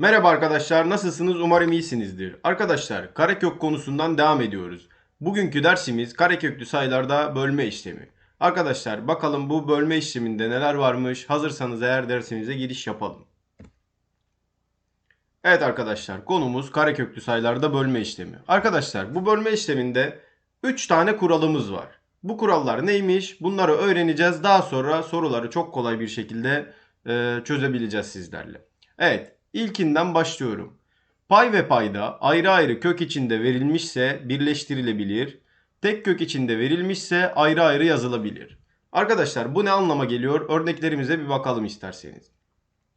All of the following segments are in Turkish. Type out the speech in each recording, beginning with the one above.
Merhaba arkadaşlar, nasılsınız? Umarım iyisinizdir. Arkadaşlar, karekök konusundan devam ediyoruz. Bugünkü dersimiz kareköklü sayılarda bölme işlemi. Arkadaşlar, bakalım bu bölme işleminde neler varmış? Hazırsanız eğer dersimize giriş yapalım. Evet arkadaşlar, konumuz kareköklü sayılarda bölme işlemi. Arkadaşlar, bu bölme işleminde 3 tane kuralımız var. Bu kurallar neymiş? Bunları öğreneceğiz. Daha sonra soruları çok kolay bir şekilde çözebileceğiz sizlerle. Evet, ilkinden başlıyorum. Pay ve payda ayrı ayrı kök içinde verilmişse birleştirilebilir. Tek kök içinde verilmişse ayrı ayrı yazılabilir. Arkadaşlar bu ne anlama geliyor? Örneklerimize bir bakalım isterseniz.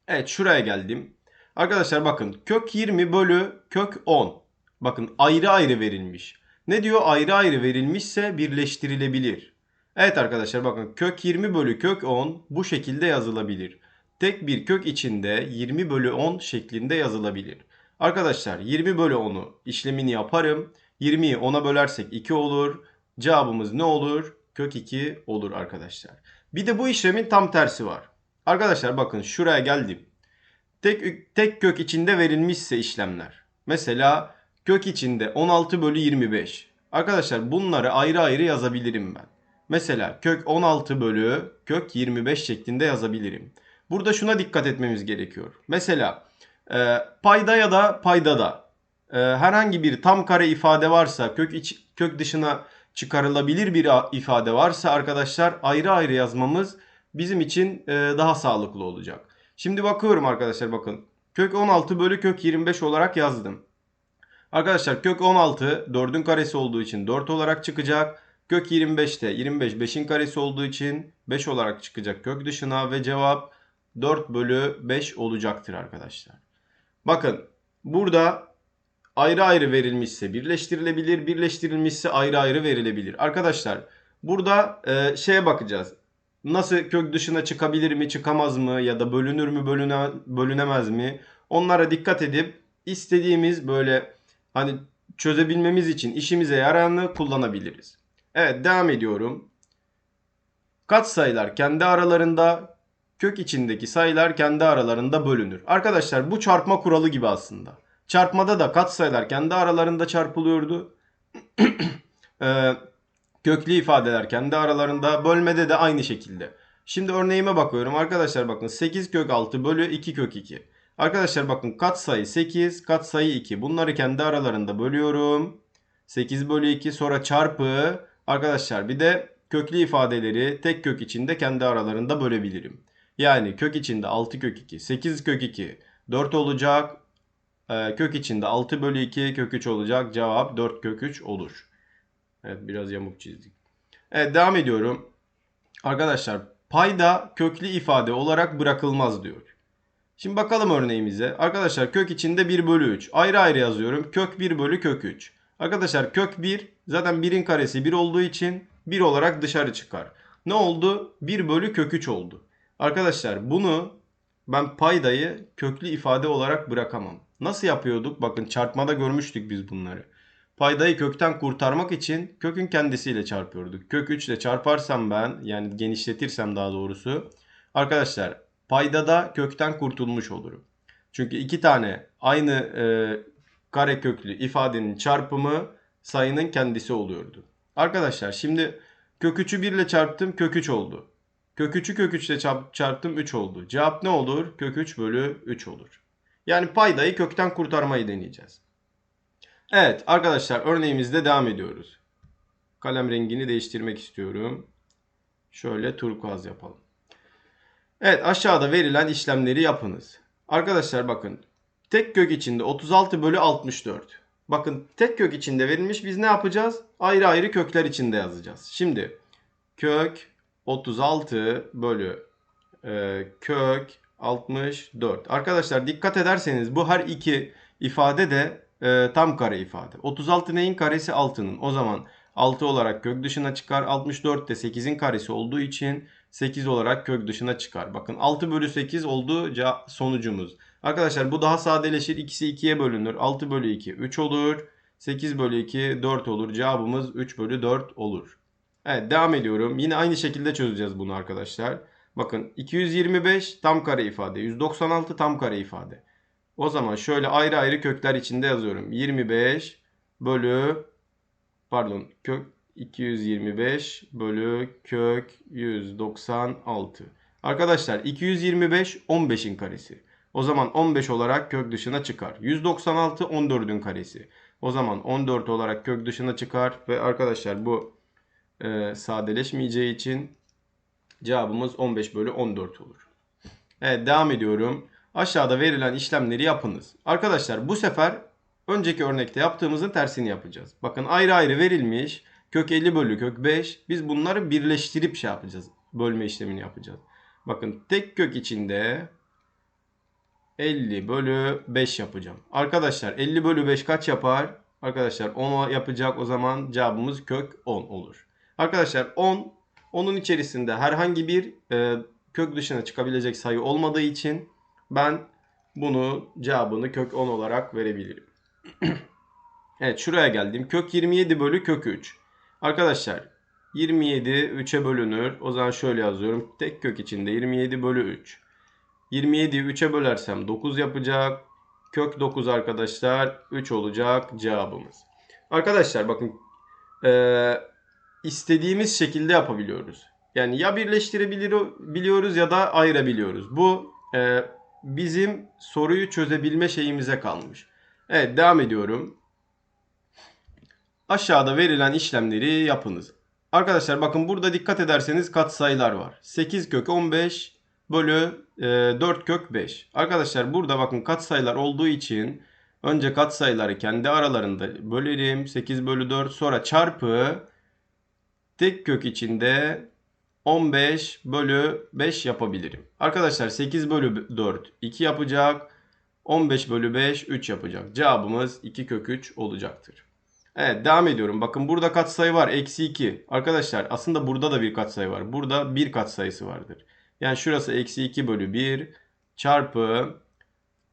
Evet şuraya geldim. Arkadaşlar bakın kök 20 bölü kök 10. Bakın ayrı ayrı verilmiş. Ne diyor? Ayrı ayrı verilmişse birleştirilebilir. Evet arkadaşlar bakın kök 20 bölü kök 10 bu şekilde yazılabilir. Tek bir kök içinde 20 bölü 10 şeklinde yazılabilir. Arkadaşlar 20 bölü 10'u işlemini yaparım. 20'yi 10'a bölersek 2 olur. Cevabımız ne olur? Kök 2 olur arkadaşlar. Bir de bu işlemin tam tersi var. Arkadaşlar bakın şuraya geldim. Tek, tek kök içinde verilmişse işlemler. Mesela kök içinde 16 bölü 25. Arkadaşlar bunları ayrı ayrı yazabilirim ben. Mesela kök 16 bölü kök 25 şeklinde yazabilirim. Burada şuna dikkat etmemiz gerekiyor. Mesela e, payda ya da paydada e, herhangi bir tam kare ifade varsa kök iç kök dışına çıkarılabilir bir ifade varsa arkadaşlar ayrı ayrı yazmamız bizim için e, daha sağlıklı olacak. Şimdi bakıyorum arkadaşlar bakın. Kök 16 bölü kök 25 olarak yazdım. Arkadaşlar kök 16 4'ün karesi olduğu için 4 olarak çıkacak. Kök 25 de 25 5'in karesi olduğu için 5 olarak çıkacak kök dışına ve cevap 4 bölü 5 olacaktır arkadaşlar. Bakın burada ayrı ayrı verilmişse birleştirilebilir, birleştirilmişse ayrı ayrı verilebilir. Arkadaşlar burada e, şeye bakacağız. Nasıl kök dışına çıkabilir mi, çıkamaz mı ya da bölünür mü, bölüne, bölünemez mi? Onlara dikkat edip istediğimiz böyle hani çözebilmemiz için işimize yarayanı kullanabiliriz. Evet devam ediyorum. Katsayılar kendi aralarında, kök içindeki sayılar kendi aralarında bölünür. Arkadaşlar bu çarpma kuralı gibi aslında. Çarpmada da katsayılar kendi aralarında çarpılıyordu. Ee, köklü ifadeler kendi aralarında, bölmede de aynı şekilde. Şimdi örneğime bakıyorum. Arkadaşlar bakın 8 kök 6 bölü 2 kök 2. Arkadaşlar bakın katsayı 8, katsayı 2. Bunları kendi aralarında bölüyorum. 8 bölü 2 sonra çarpı. Arkadaşlar bir de köklü ifadeleri tek kök içinde kendi aralarında bölebilirim. Yani kök içinde 6 kök 2, 8 kök 2, 4 olacak. Ee, kök içinde 6 bölü 2 kök 3 olacak. Cevap 4 kök 3 olur. Evet biraz yamuk çizdik. Evet devam ediyorum. Arkadaşlar payda köklü ifade olarak bırakılmaz diyor. Şimdi bakalım örneğimize. Arkadaşlar kök içinde 1 bölü 3. Ayrı ayrı yazıyorum. Kök 1 bölü kök 3. Arkadaşlar kök 1 zaten 1'in karesi 1 olduğu için 1 olarak dışarı çıkar. Ne oldu? 1 bölü kök 3 oldu. Arkadaşlar bunu ben paydayı köklü ifade olarak bırakamam. Nasıl yapıyorduk? Bakın çarpmada görmüştük biz bunları. Paydayı kökten kurtarmak için kökün kendisiyle çarpıyorduk. Kök 3 ile çarparsam ben yani genişletirsem daha doğrusu arkadaşlar paydada kökten kurtulmuş olurum. Çünkü iki tane aynı e, kare köklü ifadenin çarpımı sayının kendisi oluyordu. Arkadaşlar şimdi kök 3'ü 1 ile çarptım kök 3 oldu. Kök 3'ü kök 3 ile çarp- çarptım 3 oldu. Cevap ne olur? Kök 3 bölü 3 olur. Yani paydayı kökten kurtarmayı deneyeceğiz. Evet arkadaşlar örneğimizde devam ediyoruz. Kalem rengini değiştirmek istiyorum. Şöyle turkuaz yapalım. Evet aşağıda verilen işlemleri yapınız. Arkadaşlar bakın. Tek kök içinde 36 bölü 64. Bakın tek kök içinde verilmiş biz ne yapacağız? Ayrı ayrı kökler içinde yazacağız. Şimdi kök 36 bölü e, kök 64. Arkadaşlar dikkat ederseniz bu her iki ifade de e, tam kare ifade. 36 neyin karesi 6'nın. O zaman 6 olarak kök dışına çıkar. 64 de 8'in karesi olduğu için 8 olarak kök dışına çıkar. Bakın 6 bölü 8 oldu sonucumuz. Arkadaşlar bu daha sadeleşir. İkisi 2'ye bölünür. 6 bölü 2 3 olur. 8 bölü 2 4 olur. Cevabımız 3 bölü 4 olur. Evet devam ediyorum. Yine aynı şekilde çözeceğiz bunu arkadaşlar. Bakın 225 tam kare ifade. 196 tam kare ifade. O zaman şöyle ayrı ayrı kökler içinde yazıyorum. 25 bölü pardon kök 225 bölü kök 196. Arkadaşlar 225 15'in karesi. O zaman 15 olarak kök dışına çıkar. 196 14'ün karesi. O zaman 14 olarak kök dışına çıkar ve arkadaşlar bu e, sadeleşmeyeceği için cevabımız 15 bölü 14 olur. Evet devam ediyorum. Aşağıda verilen işlemleri yapınız. Arkadaşlar bu sefer önceki örnekte yaptığımızın tersini yapacağız. Bakın ayrı ayrı verilmiş kök 50 bölü kök 5. Biz bunları birleştirip şey yapacağız. Bölme işlemini yapacağız. Bakın tek kök içinde 50 bölü 5 yapacağım. Arkadaşlar 50 bölü 5 kaç yapar? Arkadaşlar 10 yapacak o zaman cevabımız kök 10 olur. Arkadaşlar 10 onun içerisinde herhangi bir e, kök dışına çıkabilecek sayı olmadığı için ben bunu cevabını kök 10 olarak verebilirim. evet şuraya geldim. Kök 27 bölü kök 3. Arkadaşlar 27 3'e bölünür. O zaman şöyle yazıyorum. Tek kök içinde 27 bölü 3. 27'yi 3'e bölersem 9 yapacak. Kök 9 arkadaşlar 3 olacak cevabımız. Arkadaşlar bakın ee, istediğimiz şekilde yapabiliyoruz. Yani ya birleştirebiliyoruz ya da ayırabiliyoruz. Bu e, bizim soruyu çözebilme şeyimize kalmış. Evet devam ediyorum. Aşağıda verilen işlemleri yapınız. Arkadaşlar bakın burada dikkat ederseniz katsayılar var. 8 kök 15 bölü e, 4 kök 5. Arkadaşlar burada bakın katsayılar olduğu için önce katsayıları kendi aralarında bölerim. 8 bölü 4 sonra çarpı tek kök içinde 15 bölü 5 yapabilirim. Arkadaşlar 8 bölü 4 2 yapacak. 15 bölü 5 3 yapacak. Cevabımız 2 kök 3 olacaktır. Evet devam ediyorum. Bakın burada katsayı var. Eksi 2. Arkadaşlar aslında burada da bir katsayı var. Burada bir katsayısı vardır. Yani şurası eksi 2 bölü 1 çarpı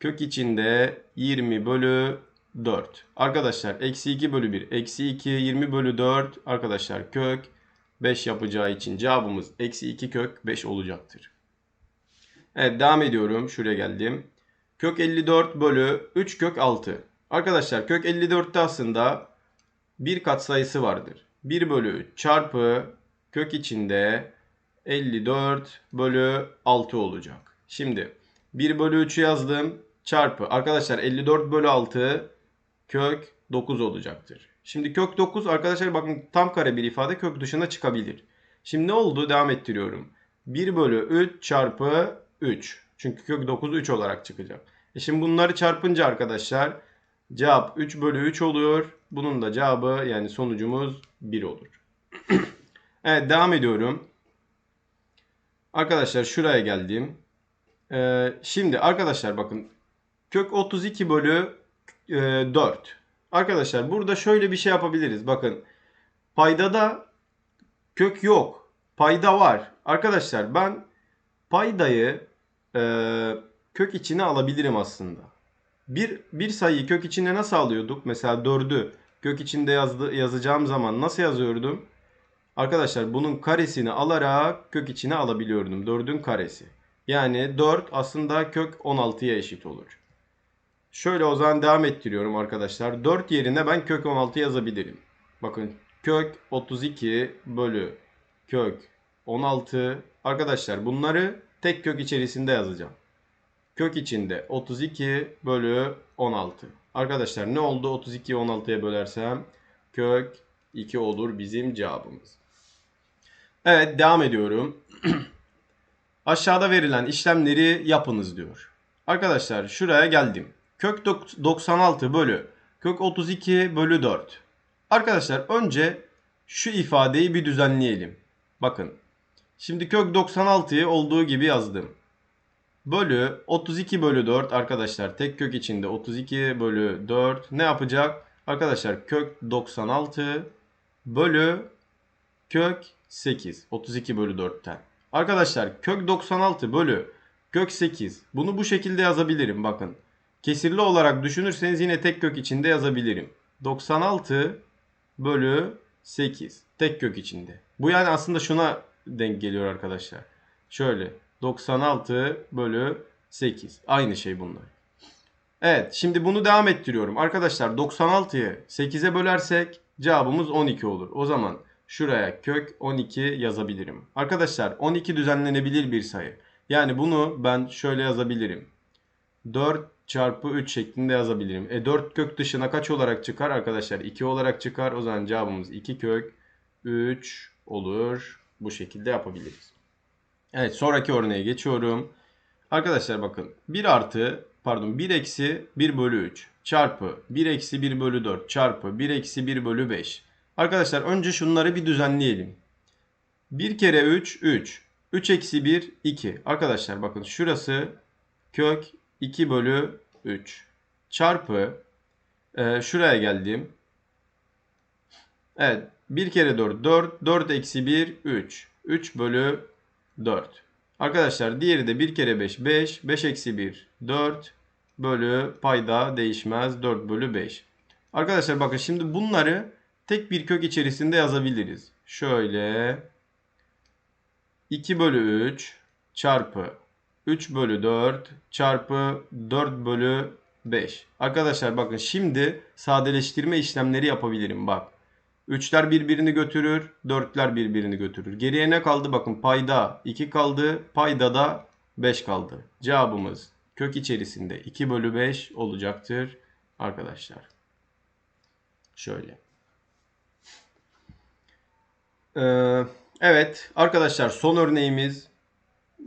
kök içinde 20 bölü 4. Arkadaşlar eksi 2 bölü 1 eksi 2 20 bölü 4 arkadaşlar kök 5 yapacağı için cevabımız eksi 2 kök 5 olacaktır. Evet devam ediyorum. Şuraya geldim. Kök 54 bölü 3 kök 6. Arkadaşlar kök 54'te aslında bir katsayısı vardır. 1 bölü 3 çarpı kök içinde 54 bölü 6 olacak. Şimdi 1 bölü 3'ü yazdım. Çarpı. Arkadaşlar 54 bölü 6 kök 9 olacaktır. Şimdi kök 9 arkadaşlar bakın tam kare bir ifade kök dışına çıkabilir. Şimdi ne oldu? Devam ettiriyorum. 1 bölü 3 çarpı 3. Çünkü kök 9 3 olarak çıkacak. E şimdi bunları çarpınca arkadaşlar cevap 3 bölü 3 oluyor. Bunun da cevabı yani sonucumuz 1 olur. evet devam ediyorum. Arkadaşlar şuraya geldim. Ee, şimdi arkadaşlar bakın kök 32 bölü e, 4. Arkadaşlar burada şöyle bir şey yapabiliriz. Bakın paydada kök yok. Payda var. Arkadaşlar ben paydayı e, kök içine alabilirim aslında. Bir, bir sayıyı kök içine nasıl alıyorduk? Mesela 4'ü kök içinde yazdı, yazacağım zaman nasıl yazıyordum? Arkadaşlar bunun karesini alarak kök içine alabiliyordum. 4'ün karesi. Yani 4 aslında kök 16'ya eşit olur. Şöyle o zaman devam ettiriyorum arkadaşlar. 4 yerine ben kök 16 yazabilirim. Bakın kök 32 bölü kök 16. Arkadaşlar bunları tek kök içerisinde yazacağım. Kök içinde 32 bölü 16. Arkadaşlar ne oldu? 32'yi 16'ya bölersem kök 2 olur bizim cevabımız. Evet devam ediyorum. Aşağıda verilen işlemleri yapınız diyor. Arkadaşlar şuraya geldim. Kök 96 bölü kök 32 bölü 4. Arkadaşlar önce şu ifadeyi bir düzenleyelim. Bakın. Şimdi kök 96'yı olduğu gibi yazdım. Bölü 32 bölü 4 arkadaşlar tek kök içinde 32 bölü 4 ne yapacak? Arkadaşlar kök 96 bölü kök 8 32 bölü 4'ten. Arkadaşlar kök 96 bölü kök 8 bunu bu şekilde yazabilirim bakın. Kesirli olarak düşünürseniz yine tek kök içinde yazabilirim. 96 bölü 8 tek kök içinde. Bu yani aslında şuna denk geliyor arkadaşlar. Şöyle 96 bölü 8 aynı şey bunlar. Evet şimdi bunu devam ettiriyorum. Arkadaşlar 96'yı 8'e bölersek cevabımız 12 olur. O zaman şuraya kök 12 yazabilirim. Arkadaşlar 12 düzenlenebilir bir sayı. Yani bunu ben şöyle yazabilirim. 4 çarpı 3 şeklinde yazabilirim. E 4 kök dışına kaç olarak çıkar arkadaşlar? 2 olarak çıkar. O zaman cevabımız 2 kök 3 olur. Bu şekilde yapabiliriz. Evet sonraki örneğe geçiyorum. Arkadaşlar bakın 1 artı pardon 1 eksi 1 bölü 3 çarpı 1 eksi 1 bölü 4 çarpı 1 eksi 1 bölü 5. Arkadaşlar önce şunları bir düzenleyelim. 1 kere 3 3. 3 eksi 1 2. Arkadaşlar bakın şurası kök 2 bölü 3 çarpı e, şuraya geldim. Evet 1 kere 4 4 4 eksi 1 3 3 bölü 4. Arkadaşlar diğeri de 1 kere 5 5 5 eksi 1 4 bölü payda değişmez 4 bölü 5. Arkadaşlar bakın şimdi bunları tek bir kök içerisinde yazabiliriz. Şöyle 2 bölü 3 çarpı 3 bölü 4 çarpı 4 bölü 5. Arkadaşlar bakın şimdi sadeleştirme işlemleri yapabilirim bak. 3'ler birbirini götürür, 4'ler birbirini götürür. Geriye ne kaldı? Bakın payda 2 kaldı, payda da 5 kaldı. Cevabımız kök içerisinde 2 bölü 5 olacaktır arkadaşlar. Şöyle. Ee, evet arkadaşlar son örneğimiz.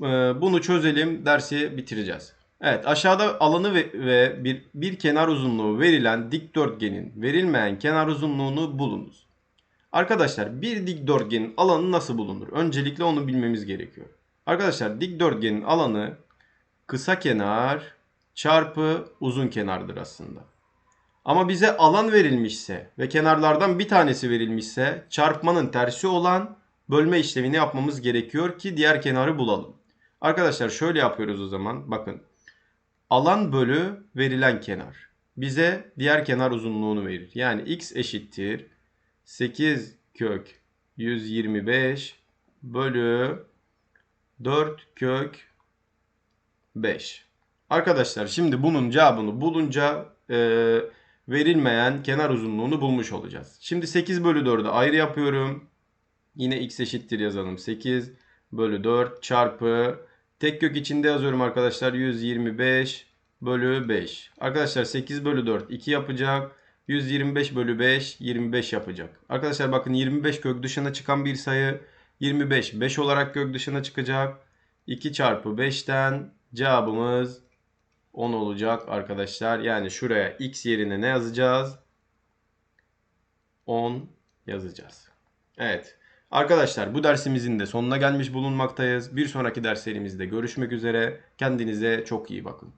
Ee, bunu çözelim dersi bitireceğiz. Evet aşağıda alanı ve, ve bir, bir kenar uzunluğu verilen dikdörtgenin verilmeyen kenar uzunluğunu bulunuz. Arkadaşlar bir dikdörtgenin alanı nasıl bulunur? Öncelikle onu bilmemiz gerekiyor. Arkadaşlar dikdörtgenin alanı kısa kenar çarpı uzun kenardır aslında. Ama bize alan verilmişse ve kenarlardan bir tanesi verilmişse çarpmanın tersi olan bölme işlemini yapmamız gerekiyor ki diğer kenarı bulalım. Arkadaşlar şöyle yapıyoruz o zaman. Bakın. Alan bölü verilen kenar. Bize diğer kenar uzunluğunu verir. Yani x eşittir 8 kök 125 bölü 4 kök 5. Arkadaşlar şimdi bunun cevabını bulunca e, verilmeyen kenar uzunluğunu bulmuş olacağız. Şimdi 8 bölü 4'ü ayrı yapıyorum. Yine x eşittir yazalım. 8 bölü 4 çarpı tek kök içinde yazıyorum arkadaşlar. 125 bölü 5. Arkadaşlar 8 bölü 4 2 yapacak. 125 bölü 5 25 yapacak. Arkadaşlar bakın 25 kök dışına çıkan bir sayı 25 5 olarak kök dışına çıkacak. 2 çarpı 5'ten cevabımız 10 olacak arkadaşlar. Yani şuraya x yerine ne yazacağız? 10 yazacağız. Evet. Arkadaşlar bu dersimizin de sonuna gelmiş bulunmaktayız. Bir sonraki derslerimizde görüşmek üzere. Kendinize çok iyi bakın.